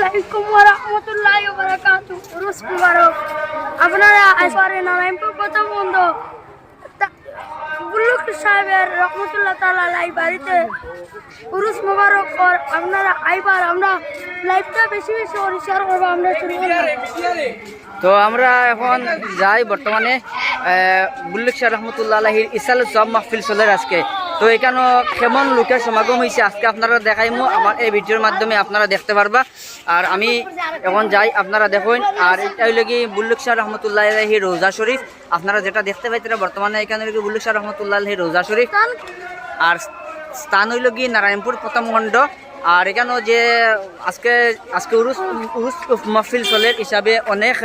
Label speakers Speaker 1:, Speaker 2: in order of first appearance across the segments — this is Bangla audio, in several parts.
Speaker 1: আলাইকুম ওয়া রাহমাতুল্লাহি ওয়া মুবারক। আপনারা আসরে নারায়ণপুর প্রথম বন্ধ। বুল্লুক সাহেবের রহমতুল্লাহ তাআলা লাই বাড়িতে উরুস মুবারক কর আপনারা আইবার আমরা লাইভটা বেশি বেশি পরিষ্কার করব, আমরা
Speaker 2: তো আমরা এখন যাই বর্তমানে বুল্লিক শাহ রহমতুল্লাহ আলহির ইসাল সব মাহফিল চলের আজকে। তো এখানে কেমন লোকের সমাগম হয়েছে আজকে আপনারা দেখাইমু, আমার এই ভিডিওর মাধ্যমে আপনারা দেখতে পারবা। আর আমি এখন যাই, আপনারা দেখুন। আর এটা হইলে কি বুল্লিক শাহ রহমতুল্লাহ রোজা শরীফ। আপনারা যেটা দেখতে পাইতেন বর্তমানে এখানে হইল কি বুল্লিক শাহ রহমতুল্লাহ রোজা শরীফ। আর স্থান হইল কি নারায়ণপুর প্রথম খণ্ড আর এখানেও যে আজকে আজকে উরুস উরুস মহফিল চলের হিসাবে অনেক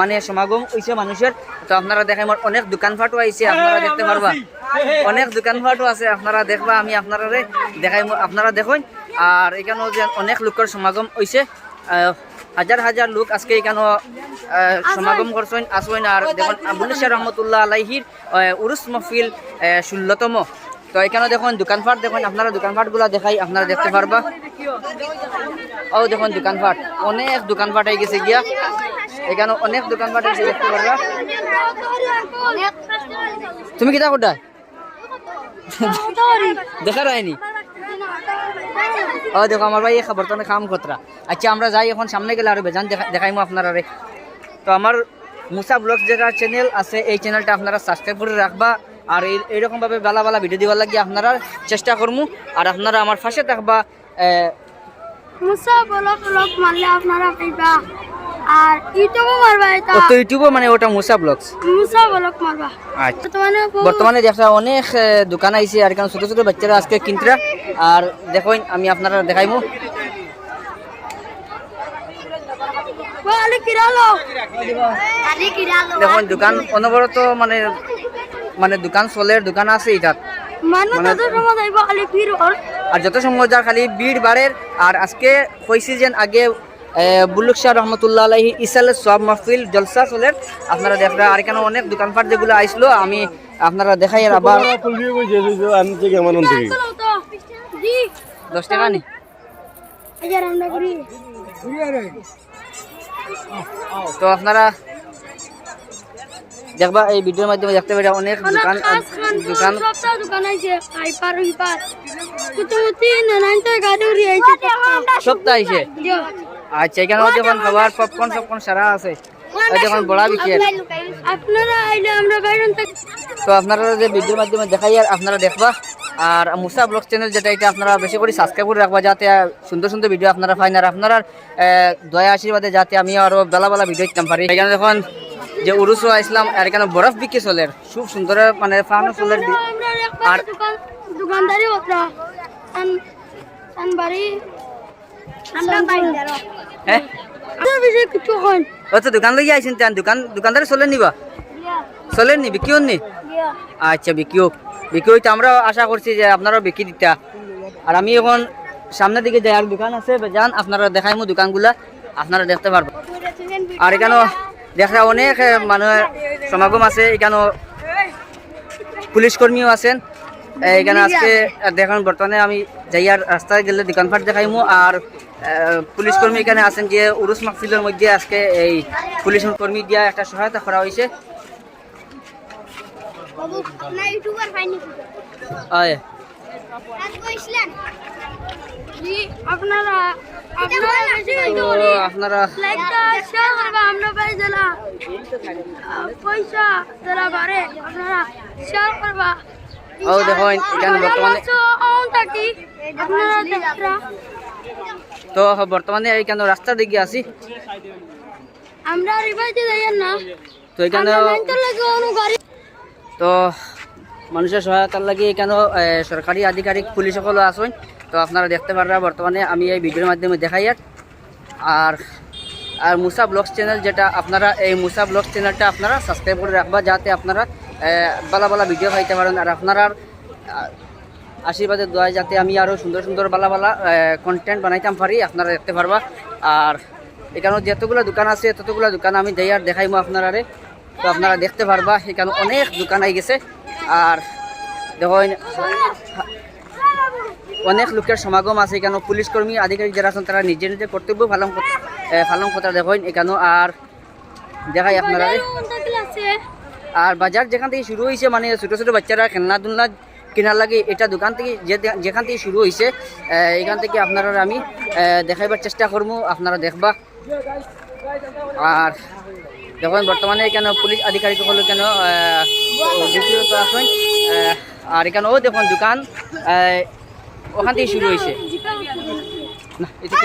Speaker 2: মানে সমাগম হয়েছে মানুষের। তো আপনারা দেখেন আমার অনেক দোকানপাটও আইছে, আপনারা দেখতে পারবা। অনেক দোকানপাটও আছে আপনারা দেখবা আমি আপনারা দেখাই আপনারা দেখুন। আর এখানেও যে অনেক লোকের সমাগম হয়েছে হাজার হাজার লোক আজকে এখানেও সমাগম করছেন আসবেন আর দেখুন বুলেশ্বর রহমতুল্লাহ আলাইহির উরুস মহফিল ষোলোতম তো এখানে দেখুন দোকানপাট দেখুন আপনারা দোকানপাটগুলো দেখাই আপনারা দেখতে পারবা। ও দেখুন দোকানপাট অনেক দোকানপাট হয়ে গেছে গিয়া। এখানে অনেক দোকানপাট হয়েছে দেখতে পারবা। তুমি কিতা কোথায় দেখা যায়নি ও দেখো আমার ভাই খাবার তো কাম কতরা আচ্ছা আমরা যাই এখন সামনে গেলে আরও বেজান দেখা- দেখাইমু আপনারা রে তো আমার মুসা ব্লগ যেটা চ্যানেল আছে এই চ্যানেলটা আপনারা সাবস্ক্রাইব করে রাখবা। আর এই- এইরকমভাবে বেলা বেলা ভিডিও দিবার লাগি আপনারা চেষ্টা করমু। আর আপনারা আমার পাশে থাকবা
Speaker 1: মুসা বলক বলক মারলে আপনারা পাইবা। আর ইউটিউবও মারবা এটা।
Speaker 2: তো ইউটিউবে মানে ওটা মুসা ব্লগস
Speaker 1: মুসা বলক মারবা।
Speaker 2: আচ্ছা।
Speaker 1: বর্তমানে
Speaker 2: বর্তমানে দেখা অনেক দোকান আইছে আর এখানে ছোট ছোট বাচ্চারা আজকে কিনতরা। আর দেখুন আমি আপনারা দেখাইমু। দেখুন দোকান অনবরত মানে মানে দোকান চলের দোকান আছে
Speaker 1: মানুষ
Speaker 2: মানে- আর যত সময় যার খালি ভিড় বাড়ের। আর আজকে কইছি যেন আগে বুলুক শাহ রহমতুল্লাহ আলহি ইসালের সব মাহফিল জলসা চলের আপনারা দেখরা আর এখানে অনেক দোকানপাট যেগুলো আইসলো আমি আপনারা দেখাই আর আবার দশ টাকা নি তো আপনারা দেখবা এই ভিডিওর মাধ্যমে দেখতে পারি অনেক দোকান দোকান
Speaker 1: সপ্তাহ দোকান
Speaker 2: আচ্ছা এখানেও যখন খাবার পপকর্ন সপকর্ন সারা আছে। যখন বড়া বিক্রি
Speaker 1: আপনারা আইলে আমরা বাইরে
Speaker 2: তো আপনারা যে ভিডিওর মাধ্যমে দেখাই আর আপনারা দেখবা। আর মুসা ব্লগ চ্যানেল যেটা এটা আপনারা বেশি করে সাবস্ক্রাইব করে রাখবা যাতে সুন্দর সুন্দর ভিডিও আপনারা পাইন আর আপনারা দয়া আশীর্বাদে যাতে আমি আরও বেলা বেলা ভিডিও দিতাম পারি। এখানে দেখুন যে উরুসু ইসলাম আর এখানে বরফ বিক্রি চলের খুব সুন্দর মানে ফানো চলের আর-
Speaker 1: দোকান দোকানদারি আমরা
Speaker 2: হ্যাঁ?
Speaker 1: কিছু
Speaker 2: ও দোকান আইছেন তেন দোকান দোকানদারে চলেন নিবা? চলেন নি বিক্রি নি আচ্ছা বিক্রি হোক। বিক্রি হইতে আমরাও আশা করছি যে বিক্রি দিতা। আর আমি এখন সামনের দিকে যাই আর দোকান আছে যান আপনারা দেখাইমু দোকানগুলা আপনারা দেখতে পারবেন। আর এখানেও দেখা অনেক মানুষের সমাগম আছে এখানেও পুলিশ কর্মীও আছেন। এখানে আজকে দেখুন বর্তমানে আমি যাই আর রাস্তায় গেলে দোকানপাট দেখাইমু আর পুলিশ কর্মী এখানে আছেন যে উরুস মাহফিলের মধ্যে আজকে এই পুলিশ কর্মী দিয়া একটা সহায়তা করা হয়েছে হয়
Speaker 1: পয়সা বাড়ে আপনারা শেয়ার করবা
Speaker 2: ও দেখুন এখানে বর্তমানে
Speaker 1: অন থাকি আপনারা দেখরা।
Speaker 2: তো বর্তমানে এখানে রাস্তার দিকে
Speaker 1: আমরা রিভাইতে না।
Speaker 2: তো এখানে তো মানুষের সহায়তার লাগে এখানে সরকারি আধিকারিক পুলিশ সকল আসুন তো আপনারা দেখতে পাররা বর্তমানে আমি এই ভিডিওর মাধ্যমে দেখাই আর আর মুসা ব্লগস চ্যানেল যেটা আপনারা এই মুসা ব্লগস চ্যানেলটা আপনারা সাবস্ক্রাইব করে রাখবা যাতে আপনারা বালা বালা ভিডিও পাইতে পারেন আর আপনারা আশীর্বাদের দোয়া যাতে আমি আরও সুন্দর সুন্দর বালা বালা কন্টেন্ট বানাইতাম পারি আপনারা দেখতে পারবা আর এখানে যতগুলো দোকান আছে ততগুলো দোকান আমি যাই আর দেখাইমো আপনারা তো আপনারা দেখতে পারবা এখানে অনেক দোকান আই গেছে। আর দেখুন অনেক লোকের সমাগম আছে এখানে পুলিশ কর্মী আধিকারিক যারা আছেন তারা নিজে নিজে কর্তব্য এ, পালন কথা দেখেন এখানে আর দেখাই আপনারা আর বাজার যেখান থেকে শুরু হয়েছে মানে ছোটো ছোটো বাচ্চারা খেলনা দুলনা কেনার লাগে এটা দোকান থেকে যেখান থেকে শুরু হয়েছে এখান থেকে আপনারা আমি দেখাইবার চেষ্টা করব আপনারা দেখবা। আর দেখুন বর্তমানে এখানে পুলিশ আধিকারিক সকল কেন আহ, আর এখানেও দেখুন দোকান ওখান থেকে শুরু হয়েছে না এটা